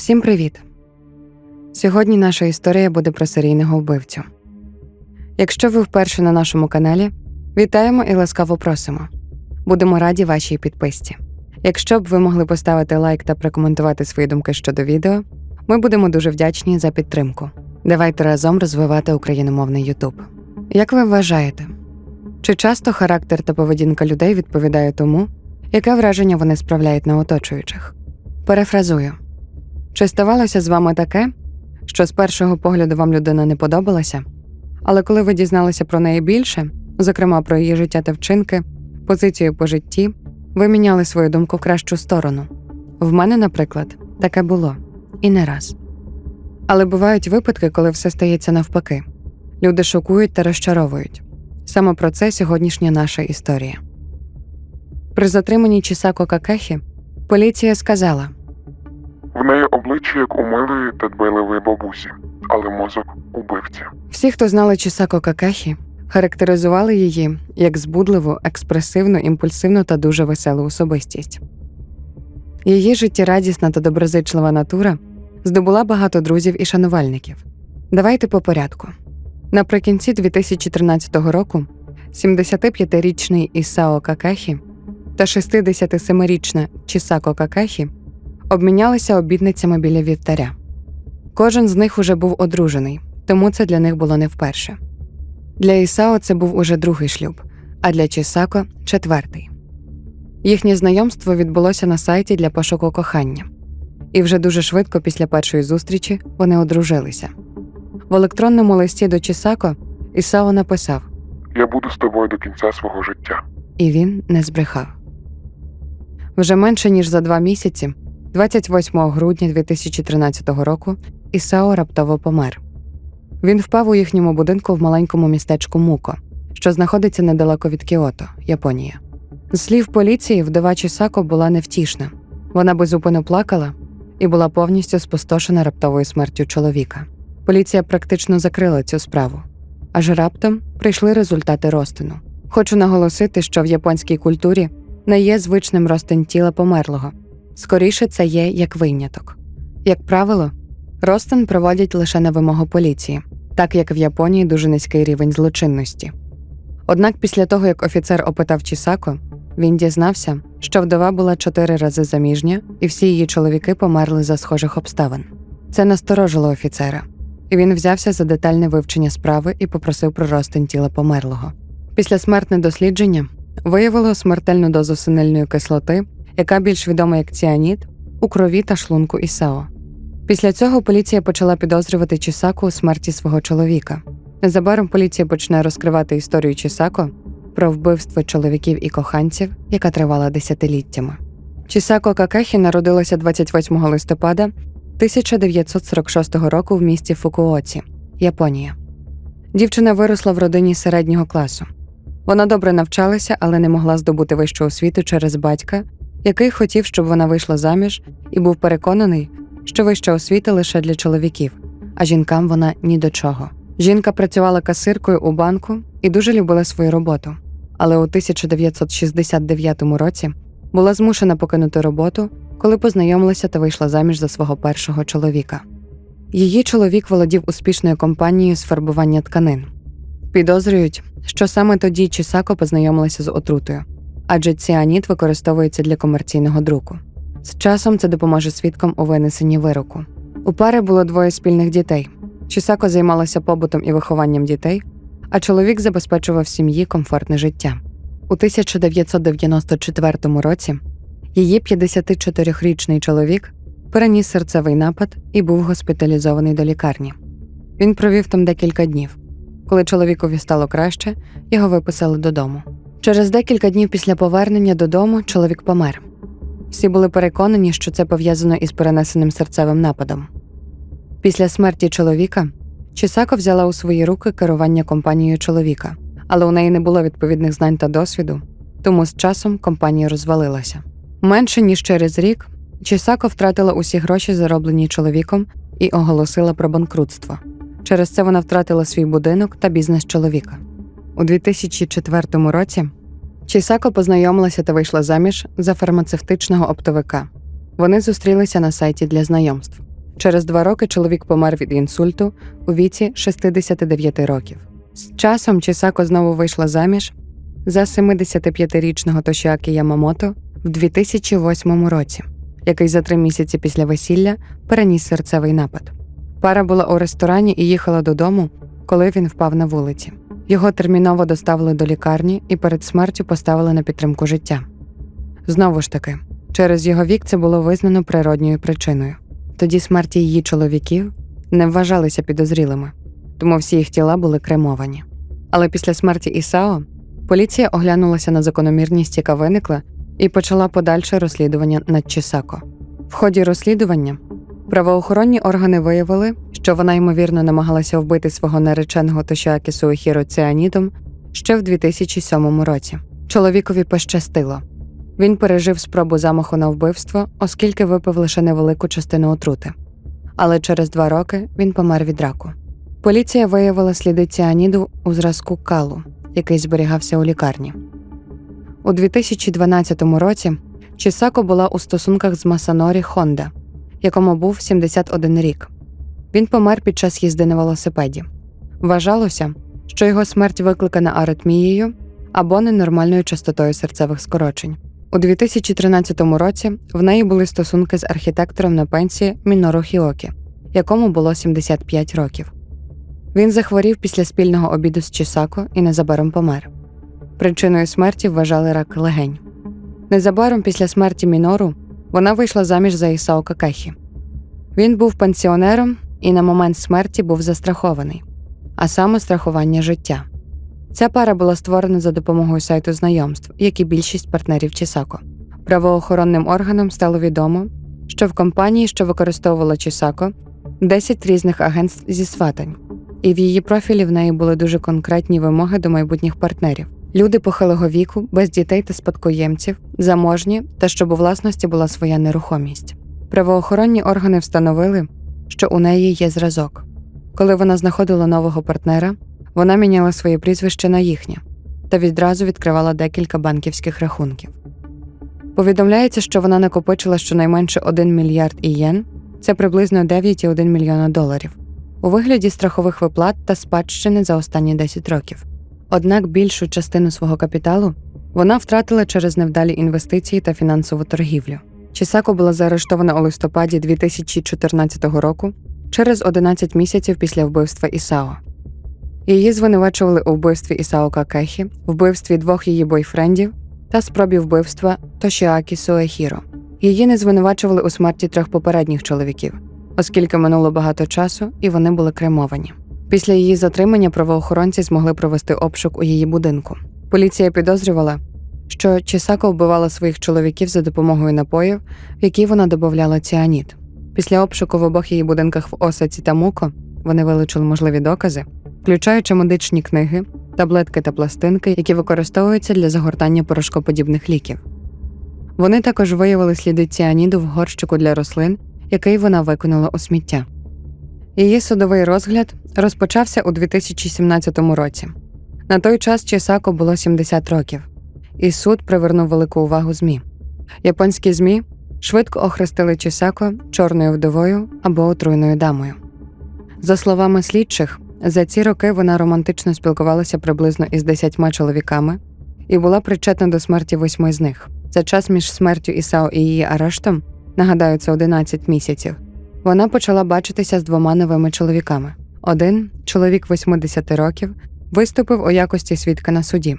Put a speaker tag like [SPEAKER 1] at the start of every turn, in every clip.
[SPEAKER 1] Всім привіт! Сьогодні наша історія буде про серійного вбивцю. Якщо ви вперше на нашому каналі, вітаємо і ласкаво просимо. Будемо раді вашій підписці. Якщо б ви могли поставити лайк та прокоментувати свої думки щодо відео, ми будемо дуже вдячні за підтримку. Давайте разом розвивати україномовний Ютуб. Як ви вважаєте, чи часто характер та поведінка людей відповідає тому, яке враження вони справляють на оточуючих? Перефразую. Чи ставалося з вами таке, що з першого погляду вам людина не подобалася, але коли ви дізналися про неї більше, зокрема про її життя та вчинки, позицію по житті, ви міняли свою думку в кращу сторону? В мене, наприклад, таке було і не раз. Але бувають випадки, коли все стається навпаки. Люди шокують та розчаровують. Саме про це сьогоднішня наша історія. При затриманні Чісако Какехі поліція сказала.
[SPEAKER 2] В неї обличчя як у милої та дбайливої бабусі, але мозок убивці.
[SPEAKER 1] Всі, хто знали Чісако Какехі, характеризували її як збудливу, експресивну, імпульсивну та дуже веселу особистість. Її життєрадісна та доброзичлива натура здобула багато друзів і шанувальників. Давайте по порядку. Наприкінці 2013 року 75-річний Ісао Какехі та 67-річна Чісако Какехі обмінялися обідницями біля вівтаря. Кожен з них уже був одружений, тому це для них було не вперше. Для Ісао це був уже другий шлюб, а для Чісако четвертий. Їхнє знайомство відбулося на сайті для пошуку кохання, і вже дуже швидко після першої зустрічі вони одружилися. В електронному листі до Чісако Ісао написав,
[SPEAKER 2] Я буду з тобою до кінця свого життя.
[SPEAKER 1] і він не збрехав. Вже менше ніж за два місяці, 28 грудня 2013 року, Ісао раптово помер. Він впав у їхньому будинку в маленькому містечку Муко, що знаходиться недалеко від Кіото, Японія. З слів поліції, вдова Чісако була невтішна. Вона безупинно плакала і була повністю спустошена раптовою смертю чоловіка. Поліція практично закрила цю справу. Аж раптом прийшли результати розтину. Хочу наголосити, що в японській культурі не є звичним розтин тіла померлого. Скоріше це є як виняток. Як правило, розтин проводять лише на вимогу поліції, так як в Японії дуже низький рівень злочинності. Однак після того, як офіцер опитав Чісако, він дізнався, що вдова була чотири рази заміжня, і всі її чоловіки померли за схожих обставин. Це насторожило офіцера, і він взявся за детальне вивчення справи і попросив про розтин тіла померлого. Після смертне дослідження виявило смертельну дозу синильної кислоти, яка більш відома як ціаніт, у крові та шлунку Ісао. Після цього поліція почала підозрювати Чісаку у смерті свого чоловіка. Незабаром поліція почне розкривати історію Чісако про вбивство чоловіків і коханців, яка тривала десятиліттями. Чісако Какехі народилася 28 листопада 1946 року в місті Фукуоці, Японія. Дівчина виросла в родині середнього класу. Вона добре навчалася, але не могла здобути вищу освіту через батька, який хотів, щоб вона вийшла заміж, і був переконаний, що вища освіта лише для чоловіків, а жінкам вона ні до чого. Жінка працювала касиркою у банку і дуже любила свою роботу. Але у 1969 році була змушена покинути роботу, коли познайомилася та вийшла заміж за свого першого чоловіка. Її чоловік володів успішною компанією з фарбування тканин. Підозрюють, що саме тоді Чісако познайомилася з отрутою, адже ціаніт використовується для комерційного друку. З часом це допоможе свідкам у винесенні вироку. У пари було двоє спільних дітей. Чісако займалася побутом і вихованням дітей, а чоловік забезпечував сім'ї комфортне життя. У 1994 році її 54-річний чоловік переніс серцевий напад і був госпіталізований до лікарні. Він провів там декілька днів. Коли чоловікові стало краще, його виписали додому. Через декілька днів після повернення додому чоловік помер. Всі були переконані, що це пов'язано із перенесеним серцевим нападом. Після смерті чоловіка Чісако взяла у свої руки керування компанією чоловіка, але у неї не було відповідних знань та досвіду, тому з часом компанія розвалилася. Менше ніж через рік Чісако втратила усі гроші, зароблені чоловіком, і оголосила про банкрутство. Через це вона втратила свій будинок та бізнес чоловіка. У 2004 році Чісако познайомилася та вийшла заміж за фармацевтичного оптовика. Вони зустрілися на сайті для знайомств. Через два роки чоловік помер від інсульту у віці 69 років. З часом Чісако знову вийшла заміж за 75-річного Тошіакі Ямамото в 2008 році, який за три місяці після весілля переніс серцевий напад. Пара була у ресторані і їхала додому, коли він впав на вулиці. Його терміново доставили до лікарні і перед смертю поставили на підтримку життя. Знову ж таки, через його вік це було визнано природньою причиною. Тоді смерті її чоловіків не вважалися підозрілими, тому всі їх тіла були кремовані. Але після смерті Ісао поліція оглянулася на закономірність, яка виникла, і почала подальше розслідування над Чисако. В ході розслідування правоохоронні органи виявили, що вона ймовірно намагалася вбити свого нареченого Тошіакі Суохіро ціанідом ще в 2007 році. Чоловікові пощастило. Він пережив спробу замаху на вбивство, оскільки випив лише невелику частину отрути. Але через два роки він помер від раку. Поліція виявила сліди ціаніду у зразку калу, який зберігався у лікарні. У 2012 році Чісако була у стосунках з Масанорі Хонда, якому був 71 рік. Він помер під час їзди на велосипеді. Вважалося, що його смерть викликана аритмією або ненормальною частотою серцевих скорочень. У 2013 році в неї були стосунки з архітектором на пенсії Мінору Хіокі, якому було 75 років. Він захворів після спільного обіду з Чісако і незабаром помер. Причиною смерті вважали рак легень. Незабаром після смерті Мінору вона вийшла заміж за Ісао Какехі. Він був пенсіонером і на момент смерті був застрахований, а саме страхування життя. Ця пара була створена за допомогою сайту знайомств, як і більшість партнерів Чісако. Правоохоронним органам стало відомо, що в компанії, що використовувала Чісако, 10 різних агентств зі сватань, і в її профілі в неї були дуже конкретні вимоги до майбутніх партнерів. Люди похилого віку, без дітей та спадкоємців, заможні та щоб у власності була своя нерухомість. Правоохоронні органи встановили, що у неї є зразок. Коли вона знаходила нового партнера, вона міняла своє прізвище на їхнє та відразу відкривала декілька банківських рахунків. Повідомляється, що вона накопичила щонайменше 1 мільярд ієн, це приблизно 9,1 мільйона доларів, у вигляді страхових виплат та спадщини за останні 10 років. Однак більшу частину свого капіталу вона втратила через невдалі інвестиції та фінансову торгівлю. Чісако була заарештована у листопаді 2014 року через 11 місяців після вбивства Ісао. Її звинувачували у вбивстві Ісао Какехі, вбивстві двох її бойфрендів та спробі вбивства Тошіакі Суехіро. Її не звинувачували у смерті трьох попередніх чоловіків, оскільки минуло багато часу і вони були кремовані. Після її затримання правоохоронці змогли провести обшук у її будинку. Поліція підозрювала, що Чісако вбивала своїх чоловіків за допомогою напоїв, в які вона додавала ціаніт. Після обшуку в обох її будинках в Осаці та Муко вони вилучили можливі докази, включаючи медичні книги, таблетки та пластинки, які використовуються для загортання порошкоподібних ліків. Вони також виявили сліди ціаніду в горщику для рослин, який вона викинула у сміття. Її судовий розгляд розпочався у 2017 році. На той час Чісако було 70 років, і суд привернув велику увагу ЗМІ. Японські ЗМІ швидко охрестили Чісако чорною вдовою або отруйною дамою. За словами слідчих, за ці роки вона романтично спілкувалася приблизно із 10 чоловіками і була причетна до смерті восьми з них. За час між смертю Ісао і її арештом, нагадаю, це 11 місяців, вона почала бачитися з двома новими чоловіками. Один, чоловік 80 років, виступив у якості свідка на суді.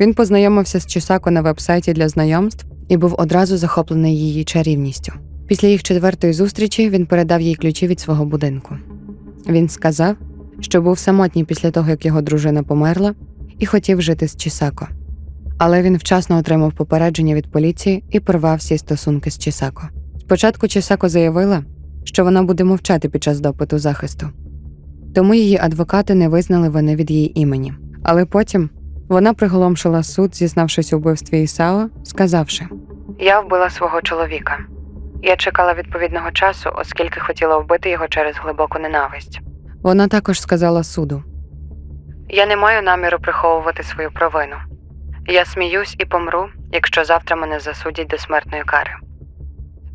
[SPEAKER 1] Він познайомився з Чисако на вебсайті для знайомств і був одразу захоплений її чарівністю. Після їх четвертої зустрічі він передав їй ключі від свого будинку. Він сказав, що був самотній після того, як його дружина померла, і хотів жити з Чисако. Але він вчасно отримав попередження від поліції і порвав всі стосунки з Чисако. Спочатку Чисако заявила, що вона буде мовчати під час допиту захисту. Тому її адвокати не визнали вини від її імені. Але потім вона приголомшила суд, зізнавшись у вбивстві Ісао, сказавши: Я вбила свого чоловіка. Я чекала відповідного часу, оскільки хотіла вбити його через глибоку ненависть. Вона також сказала суду: Я не маю наміру приховувати свою провину. Я сміюсь і помру, якщо завтра мене засудять до смертної кари.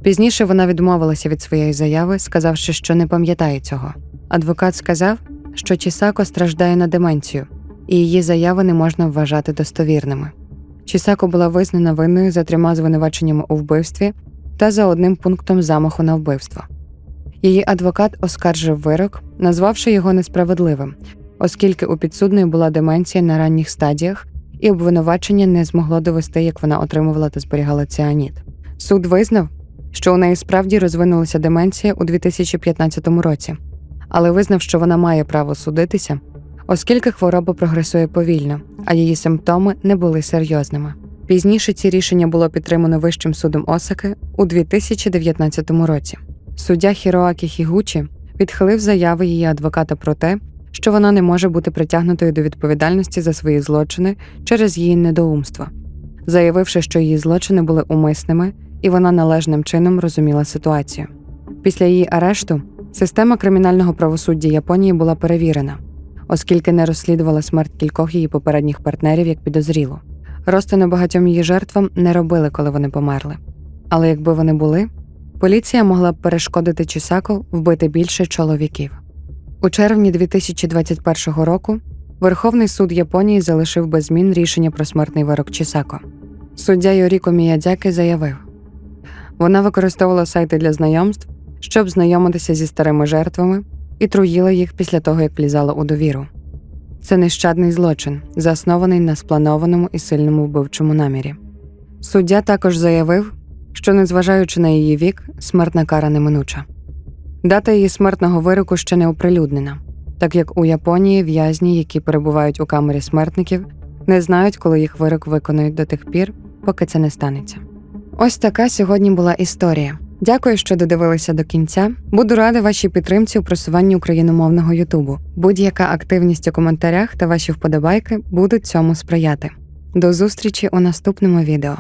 [SPEAKER 1] Пізніше вона відмовилася від своєї заяви, сказавши, що не пам'ятає цього. Адвокат сказав, що Чісако страждає на деменцію, і її заяви не можна вважати достовірними. Чісако була визнана винною за трьома звинуваченнями у вбивстві та за одним пунктом замаху на вбивство. Її адвокат оскаржив вирок, назвавши його несправедливим, оскільки у підсудної була деменція на ранніх стадіях, і обвинувачення не змогло довести, як вона отримувала та зберігала ціаніт. Суд визнав, що у неї справді розвинулася деменція у 2015 році, але визнав, що вона має право судитися, оскільки хвороба прогресує повільно, а її симптоми не були серйозними. Пізніше ці рішення було підтримано Вищим судом Осаки у 2019 році. Суддя Хіроакі Хігучі відхилив заяви її адвоката про те, що вона не може бути притягнутою до відповідальності за свої злочини через її недоумство, заявивши, що її злочини були умисними і вона належним чином розуміла ситуацію. Після її арешту система кримінального правосуддя Японії була перевірена, оскільки не розслідувала смерть кількох її попередніх партнерів як підозрілу. Розтину багатьом її жертвам не робили, коли вони померли. Але якби вони були, поліція могла б перешкодити Чісако вбити більше чоловіків. У червні 2021 року Верховний суд Японії залишив без змін рішення про смертний вирок Чісако. Суддя Йоріко Міядзяки заявив, вона використовувала сайти для знайомств, щоб знайомитися зі старими жертвами і труїла їх після того, як влізала у довіру. Це нещадний злочин, заснований на спланованому і сильному вбивчому намірі. Суддя також заявив, що, незважаючи на її вік, смертна кара неминуча. Дата її смертного вироку ще не оприлюднена, так як у Японії в'язні, які перебувають у камері смертників, не знають, коли їх вирок виконують до тих пір, поки це не станеться. Ось така сьогодні була історія. Дякую, що додивилися до кінця. Буду рада вашій підтримці у просуванні україномовного Ютубу. Будь-яка активність у коментарях та ваші вподобайки будуть цьому сприяти. До зустрічі у наступному відео.